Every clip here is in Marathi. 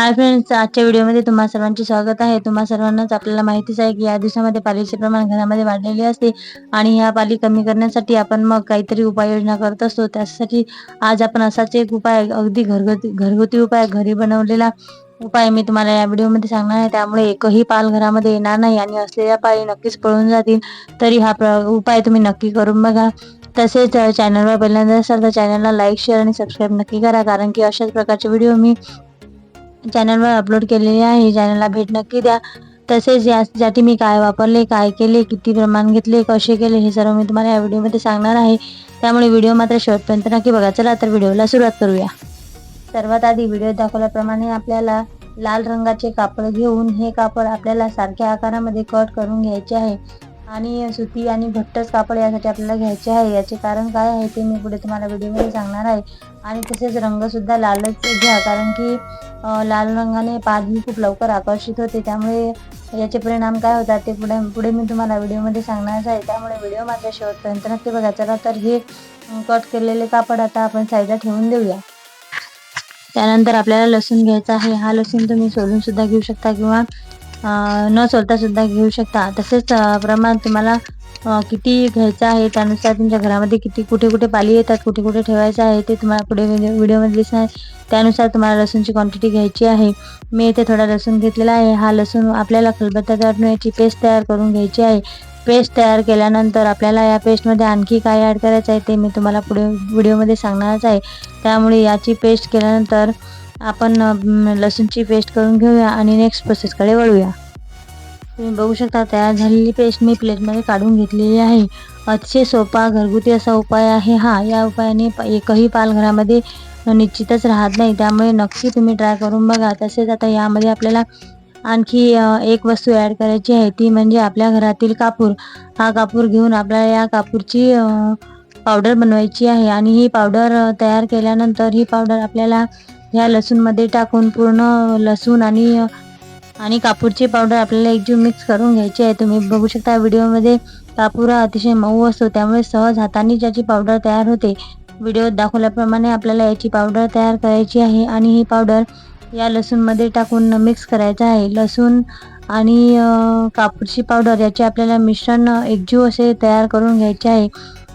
हाय फ्रेंड्स आजच्या व्हिडिओमध्ये तुम्हा सर्वांचे स्वागत आहे. तुम्हा सर्वांनाच आपल्याला माहितीच आहे की या दिवसामध्ये पालीचे प्रमाण घरामध्ये वाढलेले असते आणि ह्या पाली कमी करण्यासाठी आपण मग काहीतरी उपाययोजना करत असतो. त्यासाठी आज आपण असाच एक उपाय अगदी घरगुती घरगुती उपाय घरी बनवलेला उपाय मी तुम्हाला या व्हिडिओमध्ये सांगणार आहे. त्यामुळे एकही पाल घरामध्ये येणार नाही आणि असलेल्या पाळी नक्कीच पळून जातील. तरी हा उपाय तुम्ही नक्की करून बघा. तसेच चॅनलवर पहिल्यांदा असाल तर चॅनलला लाईक शेअर आणि सबस्क्राईब नक्की करा. कारण की अशाच प्रकारचे व्हिडिओ मी चॅनलवर अपलोड केलेली आहे. चॅनलला भेट नक्की द्या. तसेच यासाठी मी काय वापरले काय केले किती प्रमाण घेतले कसे केले हे सर्व मी तुम्हाला या व्हिडिओमध्ये सांगणार आहे. त्यामुळे व्हिडिओ मात्र शेवटपर्यंत नक्की बघा. चला तर व्हिडिओला सुरुवात करूया. सर्वात आधी व्हिडिओ दाखवल्याप्रमाणे आपल्याला लाल रंगाचे कापड घेऊन हे कापड आपल्याला सारख्या आकारामध्ये कट करून घ्यायचे आहे. आणि सुती आणि घट्टच कापड यासाठी आपल्याला घ्यायचे आहे. याचे कारण काय आहे ते मी पुढे तुम्हाला व्हिडिओमध्ये सांगणार आहे. आणि तसेच रंगसुद्धा लालच घ्या. कारण की लाल रंगाने पाणी खूप लवकर आकर्षित होते. त्यामुळे याचे परिणाम काय होतात ते पुढे पुढे मी तुम्हाला व्हिडिओमध्ये सांगणार आहे. त्यामुळे व्हिडिओ माझ्या शेवटपर्यंत नक्की बघा. चला तर हे कट केलेले कापड आता आपण साईडला ठेवून देऊया. त्यानंतर आपल्याला लसूण घ्यायचा आहे. हा लसूण तुम्ही सोलून सुद्धा घेऊ शकता किंवा न सोलता सुद्धा घेऊ शकता. तसेच प्रमाण तुम्हाला किती घ्यायचं आहे त्यानुसार तुमच्या घरामध्ये किती कुठे कुठे पाली येतात कुठे कुठे ठेवायचं आहे ते तुम्हाला पुढे व्हिडिओमध्ये दिसणार त्यानुसार तुम्हाला लसूणची क्वांटिटी घ्यायची आहे. मी इथे थोडा लसूण घेतलेला आहे. हा लसूण आपल्याला खलबत्ता वाटून याची पेस्ट तयार करून घ्यायची आहे. पेस्ट तयार केल्यानंतर आपल्याला या पेस्टमध्ये आणखी काय ॲड करायचं आहे ते मी तुम्हाला पुढे व्हिडिओमध्ये सांगणारच आहे. त्यामुळे याची पेस्ट केल्यानंतर आपण लसूणची पेस्ट करून घेऊया आणि नेक्स्ट प्रोसेसकडे वळूया. तुम्ही बघू शकता तयार झालेली पेस्ट मी प्लेटमध्ये काढून घेतलेली आहे. अतिशय सोपा घरगुती असा उपाय आहे हा. या उपायाने एकही पाल घरामध्ये निश्चितच राहत नाही. त्यामुळे नक्की तुम्ही ट्राय करून बघा. तसेच आता यामध्ये आपल्याला आणखी एक वस्तू ॲड करायची आहे. ती म्हणजे आपल्या घरातील कापूर. हा कापूर घेऊन आपल्याला या कापूरची पावडर बनवायची आहे. आणि ही पावडर तयार केल्यानंतर ही पावडर आपल्याला ह्या लसूणमध्ये टाकून पूर्ण लसूण आणि आणि कापूरची पावडर आपल्याला एकजीव मिक्स करून घ्यायची आहे. तुम्ही बघू शकता व्हिडिओमध्ये कापूर अतिशय मऊ असतो. त्यामुळे सहज हाताने ज्याची पावडर तयार होते व्हिडिओत दाखवल्याप्रमाणे आपल्याला याची पावडर तयार करायची आहे आणि ही पावडर या लसूणमध्ये टाकून मिक्स करायचं आहे. लसूण आणि कापूरची पावडर याचे आपल्याला मिश्रण एकजीव असे तयार करून घ्यायचे आहे.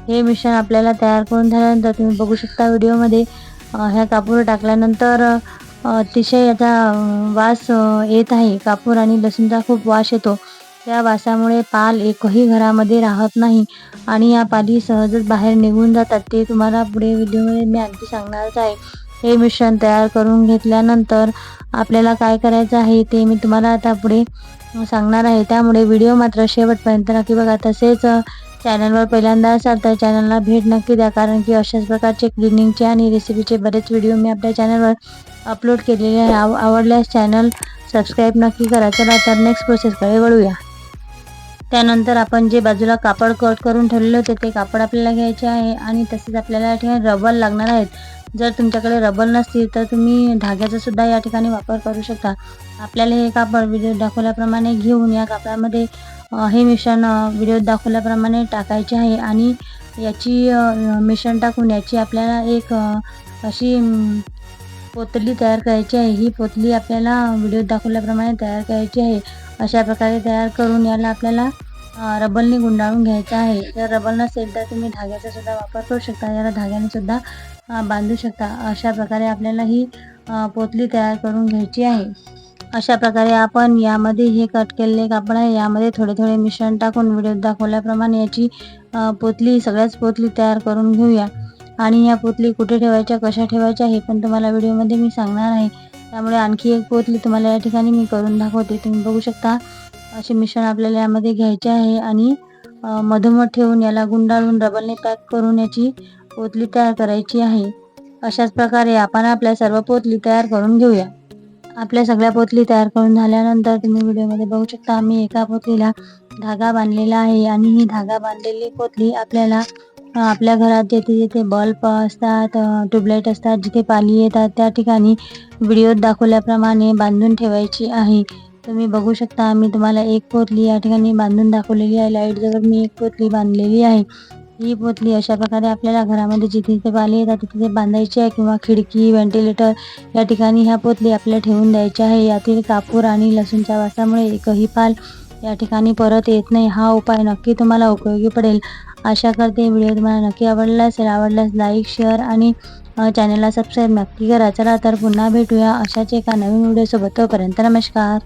हे मिश्रण आपल्याला तयार करून झाल्यानंतर तुम्ही बघू शकता व्हिडिओमध्ये ह्या कापूर टाकल्यानंतर अतिशय याचा वास येत आहे. कापूर आणि लसूणचा खूप वास येतो. त्या वासामुळे पाल एकही घरामध्ये राहत नाही आणि या पाली सहजच बाहेर निघून जातात. ते तुम्हाला पुढे व्हिडिओमध्ये मी आणखी सांगणारच आहे. हे मिश्रण तयार करून घेतल्यानंतर आपल्याला काय करायचं आहे ते मी तुम्हाला आता पुढे सांगणार आहे. त्यामुळे व्हिडिओ मात्र शेवटपर्यंत नक्की बघा तसेच चॅनलवर पहिल्यांदा असाल तर चॅनलला भेट नक्की द्या कारण की अशाच प्रकारचे क्लिनिंगचे आणि रेसिपीचे बरेच व्हिडिओ मी आपल्या चॅनलवर अपलोड केलेले आहे. आव आवडल्यास चॅनल सबस्क्राईब नक्की करा. चला तर नेक्स्ट प्रोसेसकडे वळूया. त्यानंतर आपण जे बाजूला कापड कट करून ठेवलेले होते ते कापड आपल्याला घ्यायचे आहे आणि तसेच आपल्याला या ठिकाणी रबर लागणार आहेत. जर तुमच्याकडे रबर नसतील तर तुम्ही धाग्याचा सुद्धा या ठिकाणी वापर करू शकता. आपल्याला हे कापड व्हिडिओ दाखवल्याप्रमाणे घेऊन या कापडामध्ये हे मिश्रण व्हिडिओत दाखवल्याप्रमाणे टाकायचे आहे आणि याची मिश्रण टाकून याची आपल्याला एक अशी पोतली तयार करायची आहे. ही पोतली आपल्याला व्हिडिओत दाखवल्याप्रमाणे तयार करायची आहे. अशा प्रकारे तयार करून याला आपल्याला रबलने गुंडाळून घ्यायचं आहे. जर रबल नसेल तर तुम्ही धाग्याचा सुद्धा वापर करू शकता. याला धाग्याने सुद्धा बांधू शकता. अशा प्रकारे आपल्याला ही पोतली तयार करून घ्यायची आहे. अशा प्रकारे आपण यामध्ये हे कट केलेले कापड आहे. यामध्ये थोडे थोडे मिश्रण टाकून व्हिडिओत दाखवल्याप्रमाणे याची पोतली सगळ्याच पोतली तयार करून घेऊया. आणि या पोतली कुठे ठेवायच्या कशा ठेवायच्या हे पण तुम्हाला व्हिडिओमध्ये मी सांगणार आहे. त्यामुळे आणखी एक पोतली तुम्हाला या ठिकाणी मी करून दाखवते. तुम्ही बघू शकता असे मिश्रण आपल्याला यामध्ये घ्यायचे आहे. आणि मधोमध ठेवून याला गुंडाळून रबलने पॅक करून याची पोतली तयार करायची आहे. अशाच प्रकारे आपण आपल्या सर्व पोतली तयार करून घेऊया. आपल्या सगळ्या पोतली तयार करून झाल्यानंतर तुम्ही व्हिडिओमध्ये बघू शकता आम्ही एका पोतलीला धागा बांधलेला आहे आणि ही धागा बांधलेली पोतली आपल्याला आपल्या घरात जेथे जेथे बल्ब असतात ट्यूबलाईट असतात जिथे पाली येतात त्या ठिकाणी व्हिडिओत दाखवल्याप्रमाणे बांधून ठेवायची आहे. तुम्ही बघू शकता मी तुम्हाला एक पोतली या ठिकाणी बांधून दाखवलेली आहे. लाइट जवळ मी एक पोतली बांधलेली आहे. ही पोतली अशा प्रकारे आपल्याला घरामध्ये जिथे जिथे पाली येतात तिथे ते बांधायची आहे किंवा खिडकी व्हेंटिलेटर या ठिकाणी ह्या पोतली आपल्याला ठेवून द्यायची आहे. यातील कापूर आणि लसूणच्या वासामुळे एकही पाल या ठिकाणी परत येत नाही. हा उपाय नक्की तुम्हाला उपयोगी पडेल. आशा करते व्हिडिओ तुम्हाला नक्की आवडला असेल. आवडल्यास लाईक शेअर आणि चॅनलला सबस्क्राईब नक्की करा. चला तर पुन्हा भेटूया अशाच एका नवीन व्हिडिओसोबत तोपर्यंत नमस्कार.